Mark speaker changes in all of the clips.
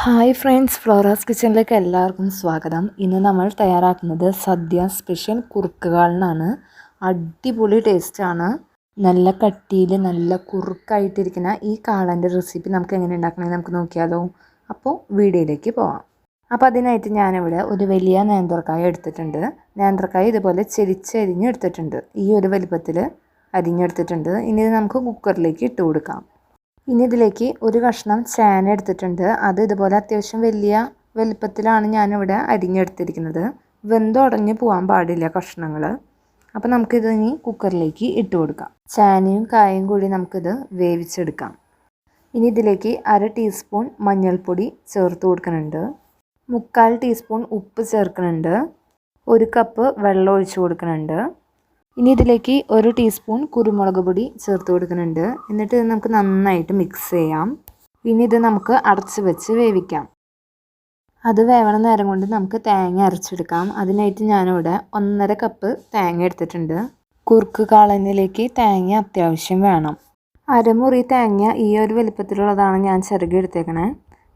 Speaker 1: Hi friends Flora's കിച്ചണിലേക്ക് എല്ലാവർക്കും സ്വാഗതം. ഇന്ന് നമ്മൾ തയ്യാറാക്കുന്നത് സദ്യ സ്പെഷ്യൽ കുറുക്കുകളിനാണ്. അടിപൊളി ടേസ്റ്റാണ് നല്ല കട്ടിയിൽ നല്ല കുറുക്കായിട്ടിരിക്കുന്ന ഈ കാളന്റെ റെസിപ്പി നമുക്ക് എങ്ങനെ ഉണ്ടാക്കണമെന്ന് നമുക്ക് നോക്കിയാലോ. അപ്പോൾ വീഡിയോയിലേക്ക് പോവാം. അപ്പോൾ അതിനായിട്ട് ഞാനിവിടെ ഒരു വലിയ നേന്ത്രക്കായ എടുത്തിട്ടുണ്ട്. നേന്ത്രക്കായ ഇതുപോലെ ചെരിച്ചരിഞ്ഞെടുത്തിട്ടുണ്ട് ഈ ഒരു വലിപ്പത്തിൽ അരിഞ്ഞെടുത്തിട്ടുണ്ട്. ഇനി ഇത് നമുക്ക് കുക്കറിലേക്ക് ഇട്ട് കൊടുക്കാം. ഇനി ഇതിലേക്ക് ഒരു കഷ്ണം ചേന എടുത്തിട്ടുണ്ട്. അത് ഇതുപോലെ അത്യാവശ്യം വലിയ വലിപ്പത്തിലാണ് ഞാനിവിടെ അരിഞ്ഞെടുത്തിരിക്കുന്നത്. വെന്തുടഞ്ഞ് പോകാൻ പാടില്ല കഷ്ണങ്ങൾ. അപ്പോൾ നമുക്കിത് ഇനി കുക്കറിലേക്ക് ഇട്ട് കൊടുക്കാം. ചേനയും കായും കൂടി നമുക്കിത് വേവിച്ചെടുക്കാം. ഇനി ഇതിലേക്ക് അര ടീസ്പൂൺ മഞ്ഞൾപ്പൊടി ചേർത്ത് കൊടുക്കുന്നുണ്ട്. മുക്കാൽ ടീസ്പൂൺ ഉപ്പ് ചേർക്കുന്നുണ്ട്. ഒരു കപ്പ് വെള്ളം ഒഴിച്ച് കൊടുക്കുന്നുണ്ട്. ഇനി ഇതിലേക്ക് ഒരു ടീസ്പൂൺ കുരുമുളക് പൊടി ചേർത്ത് കൊടുക്കുന്നുണ്ട്. എന്നിട്ട് നമുക്ക് നന്നായിട്ട് മിക്സ് ചെയ്യാം. ഇനി ഇത് നമുക്ക് അടച്ച് വെച്ച് വേവിക്കാം. അത് വേവണ നേരം കൊണ്ട് നമുക്ക് തേങ്ങ അരച്ചെടുക്കാം. അതിനായിട്ട് ഞാനിവിടെ ഒന്നര കപ്പ് തേങ്ങ എടുത്തിട്ടുണ്ട്. കുറുക്ക് കാളനിലേക്ക് തേങ്ങ അത്യാവശ്യം വേണം. അരമുറി തേങ്ങ ഈ ഒരു വലിപ്പത്തിലുള്ളതാണ് ഞാൻ ചെറുകി എടുത്തേക്കണേ.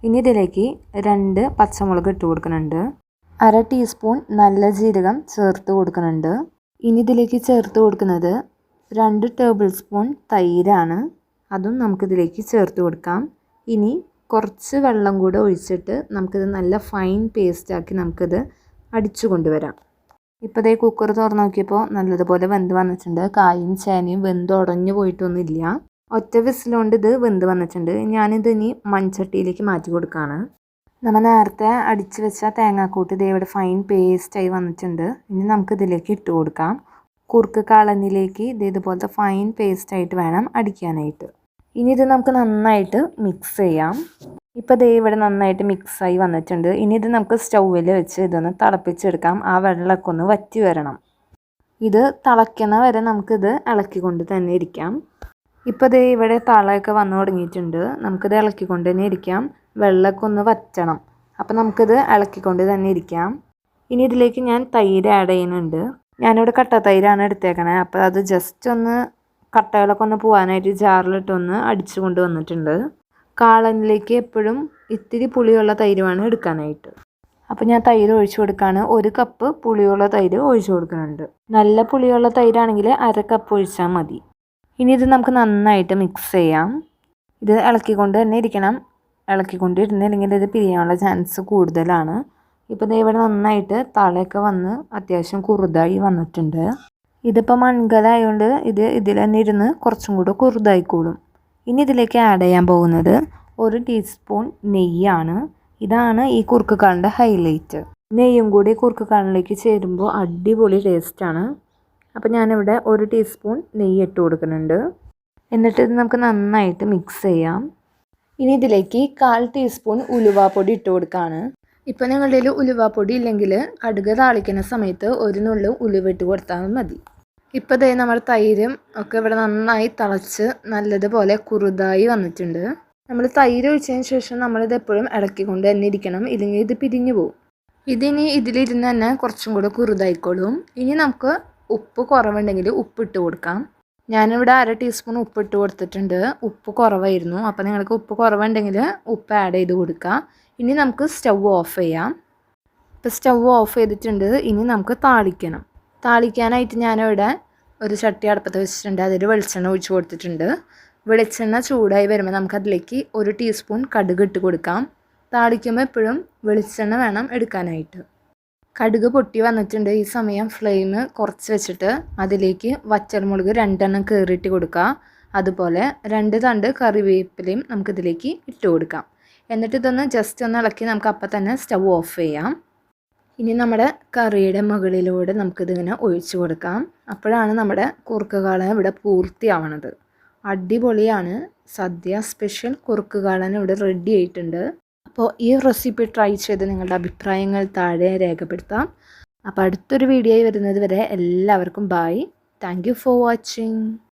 Speaker 1: ഇനി ഇതിലേക്ക് രണ്ട് പച്ചമുളക് ഇട്ട് കൊടുക്കുന്നുണ്ട്. അര ടീസ്പൂൺ നല്ല ജീരകം ചേർത്ത് കൊടുക്കുന്നുണ്ട്. ഇനി ഇതിലേക്ക് ചേർത്ത് കൊടുക്കുന്നത് രണ്ട് ടേബിൾ സ്പൂൺ തൈരാണ്. അതും നമുക്കിതിലേക്ക് ചേർത്ത് കൊടുക്കാം. ഇനി കുറച്ച് വെള്ളം കൂടെ ഒഴിച്ചിട്ട് നമുക്കിത് നല്ല ഫൈൻ പേസ്റ്റാക്കി നമുക്കിത് അടിച്ചു കൊണ്ടുവരാം. ഇപ്പോൾ ഇതേ കുക്കർ തുറന്ന് നോക്കിയപ്പോൾ നല്ലതുപോലെ വെന്ത് വന്നിട്ടുണ്ട്. കായും ചേനയും വെന്ത് ഉടഞ്ഞു പോയിട്ടൊന്നുമില്ല. ഒറ്റ വിസിലുകൊണ്ട് ഇത് വെന്ത് വന്നിട്ടുണ്ട്. ഞാനിത് ഇനി മൺചട്ടിയിലേക്ക് മാറ്റി കൊടുക്കുകയാണ്. നമ്മൾ നേരത്തെ അടിച്ച് വെച്ച തേങ്ങാക്കൂട്ട് ഇതേ ഇവിടെ ഫൈൻ പേസ്റ്റായി വന്നിട്ടുണ്ട്. ഇനി നമുക്ക് ഇതിലേക്ക് ഇട്ട് കൊടുക്കാം. കുറുക്ക് കളനിലേക്ക് ഇത് ഇതുപോലത്തെ ഫൈൻ പേസ്റ്റായിട്ട് വേണം അടിക്കാനായിട്ട്. ഇനി ഇത് നമുക്ക് നന്നായിട്ട് മിക്സ് ചെയ്യാം. ഇപ്പോൾ ദേ ഇവിടെ നന്നായിട്ട് മിക്സായി വന്നിട്ടുണ്ട്. ഇനി ഇത് നമുക്ക് സ്റ്റൗവിൽ വെച്ച് ഇതൊന്ന് തിളപ്പിച്ചെടുക്കാം. ആ വെള്ളമൊക്കെ ഒന്ന് വറ്റി വരണം. ഇത് തിളയ്ക്കുന്ന വരെ നമുക്കിത് ഇളക്കിക്കൊണ്ട് തന്നെ ഇരിക്കാം. ഇപ്പോൾ ദേ ഇവിടെ തളയൊക്കെ വന്നു തുടങ്ങിയിട്ടുണ്ട്. നമുക്കിത് ഇളക്കിക്കൊണ്ട് തന്നെ ഇരിക്കാം. വെള്ളമൊക്കെ ഒന്ന് വറ്റണം. അപ്പോൾ നമുക്കിത് ഇളക്കിക്കൊണ്ട് തന്നെ ഇരിക്കാം. ഇനി ഇതിലേക്ക് ഞാൻ തൈര് ആഡ് ചെയ്യുന്നുണ്ട്. ഞാനിവിടെ കട്ട തൈരാണ് എടുത്തേക്കണേ. അപ്പോൾ അത് ജസ്റ്റ് ഒന്ന് കട്ടകളൊക്കെ ഒന്ന് പോകാനായിട്ട് ജാറിലിട്ടൊന്ന് അടിച്ചു കൊണ്ട് വന്നിട്ടുണ്ട്. കാളനിലേക്ക് എപ്പോഴും ഇത്തിരി പുളിയുള്ള തൈര് വേണം എടുക്കാനായിട്ട്. അപ്പോൾ ഞാൻ തൈര് ഒഴിച്ചു കൊടുക്കുകയാണ് ഒരു കപ്പ് പുളിയുള്ള തൈര് ഒഴിച്ചു കൊടുക്കുന്നുണ്ട്. നല്ല പുളിയുള്ള തൈരാണെങ്കിൽ അര കപ്പ് ഒഴിച്ചാൽ മതി. ഇനി ഇത് നമുക്ക് നന്നായിട്ട് മിക്സ് ചെയ്യാം. ഇത് ഇളക്കിക്കൊണ്ട് തന്നെ ഇരിക്കണം. ഇളക്കിക്കൊണ്ടിരുന്നില്ലെങ്കിൽ ഇത് പിരിയാനുള്ള ചാൻസ് കൂടുതലാണ്. ഇപ്പോൾ ദേ ഇവിടെ നന്നായിട്ട് തളയൊക്കെ വന്ന് അത്യാവശ്യം കുറുതായി വന്നിട്ടുണ്ട്. ഇതിപ്പോൾ മൺകലായതുകൊണ്ട് ഇത് ഇതിൽ തന്നെ ഇരുന്ന് കുറച്ചും കൂടെ കുറുതായിക്കോളും. ഇനി ഇതിലേക്ക് ആഡ് ചെയ്യാൻ പോകുന്നത് ഒരു ടീസ്പൂൺ നെയ്യാണ്. ഇതാണ് ഈ കുറുക്കുകാളിന്റെ ഹൈലൈറ്റ് നെയ്യും കൂടി കുറുക്കുകാളിലേക്ക് ചേരുമ്പോൾ അടിപൊളി ടേസ്റ്റാണ് അപ്പോൾ ഞാനിവിടെ ഒരു ടീസ്പൂൺ നെയ്യ് ഇട്ട് കൊടുക്കുന്നുണ്ട്. എന്നിട്ട് ഇത് നമുക്ക് നന്നായിട്ട് മിക്സ് ചെയ്യാം. ഇനി ഇതിലേക്ക് കാൽ ടീസ്പൂൺ ഉലുവാപ്പൊടി ഇട്ട് കൊടുക്കുകയാണ് ഇപ്പോൾ നിങ്ങളുടെ കയ്യിൽ ഉലുവാപ്പൊടി ഇല്ലെങ്കിൽ കടുക് താളിക്കുന്ന സമയത്ത് ഒരു നുള്ളു ഉലുവ ഇട്ട് കൊടുത്താൽ മതി. ഇപ്പോൾ ദേ നമ്മുടെ തൈരും ഒക്കെ ഇവിടെ നന്നായി തിളച്ച് നല്ലതുപോലെ കുറുതായി വന്നിട്ടുണ്ട്. നമ്മൾ തൈര് ഒഴിച്ചതിന് ശേഷം നമ്മളിത് എപ്പോഴും ഇളക്കിക്കൊണ്ട് തന്നെ ഇരിക്കണം ഇല്ലെങ്കിൽ ഇത് പിരിഞ്ഞു പോകും ഇതിനി ഇതിലിരുന്ന് തന്നെ കുറച്ചും കൂടെ കുറുതായിക്കോളും. ഇനി നമുക്ക് ഉപ്പ് കുറവുണ്ടെങ്കിൽ ഉപ്പിട്ട് കൊടുക്കാം. ഞാനിവിടെ അര ടീസ്പൂൺ ഉപ്പ് ഇട്ട് കൊടുത്തിട്ടുണ്ട്. ഉപ്പ് കുറവായിരുന്നു. അപ്പോൾ നിങ്ങൾക്ക് ഉപ്പ് കുറവുണ്ടെങ്കിൽ ഉപ്പ് ആഡ് ചെയ്ത് കൊടുക്കാം. ഇനി നമുക്ക് സ്റ്റൗ ഓഫ് ചെയ്യാം. ഇപ്പോൾ സ്റ്റൗ ഓഫ് ചെയ്തിട്ടുണ്ട്. ഇനി നമുക്ക് താളിക്കണം. താളിക്കാനായിട്ട് ഞാനിവിടെ ഒരു ചട്ടി അടുപ്പത്ത് വെച്ചിട്ടുണ്ട്. അതിൽ വെളിച്ചെണ്ണ ഒഴിച്ച് കൊടുത്തിട്ടുണ്ട്. വെളിച്ചെണ്ണ ചൂടായി വരുമ്പോൾ നമുക്കതിലേക്ക് ഒരു ടീസ്പൂൺ കടുക് ഇട്ട് കൊടുക്കാം. താളിക്കുമ്പോൾ എപ്പോഴും വെളിച്ചെണ്ണ വേണം എടുക്കാനായിട്ട്. കടുക് പൊട്ടി വന്നിട്ടുണ്ട്. ഈ സമയം ഫ്ലെയിം കുറച്ച് വെച്ചിട്ട് അതിലേക്ക് വച്ചൽമുളക് രണ്ടെണ്ണം കയറിയിട്ട് കൊടുക്കുക അതുപോലെ രണ്ട് തണ്ട് കറിവേപ്പിലയും നമുക്കിതിലേക്ക് ഇട്ട് കൊടുക്കാം. എന്നിട്ട് ഇതൊന്ന് ജസ്റ്റ് ഒന്ന് ഇളക്കി നമുക്ക് അപ്പം തന്നെ സ്റ്റവ് ഓഫ് ചെയ്യാം. ഇനി നമ്മുടെ കറിയുടെ മുകളിലൂടെ നമുക്കിതിങ്ങനെ ഒഴിച്ചു കൊടുക്കാം. അപ്പോഴാണ് നമ്മുടെ കുറുക്കുകാളൻ ഇവിടെ പൂർത്തിയാവണത്. അടിപൊളിയാണ്. സദ്യ സ്പെഷ്യൽ കുറുക്കുകാളൻ ഇവിടെ റെഡി ആയിട്ടുണ്ട്. അപ്പോൾ ഈ റെസിപ്പി ട്രൈ ചെയ്ത് നിങ്ങളുടെ അഭിപ്രായങ്ങൾ താഴെ രേഖപ്പെടുത്താം. അപ്പോൾ അടുത്തൊരു വീഡിയോയിൽ വരുന്നത് വരെ എല്ലാവർക്കും ബായ് താങ്ക് ഫോർ വാച്ചിങ്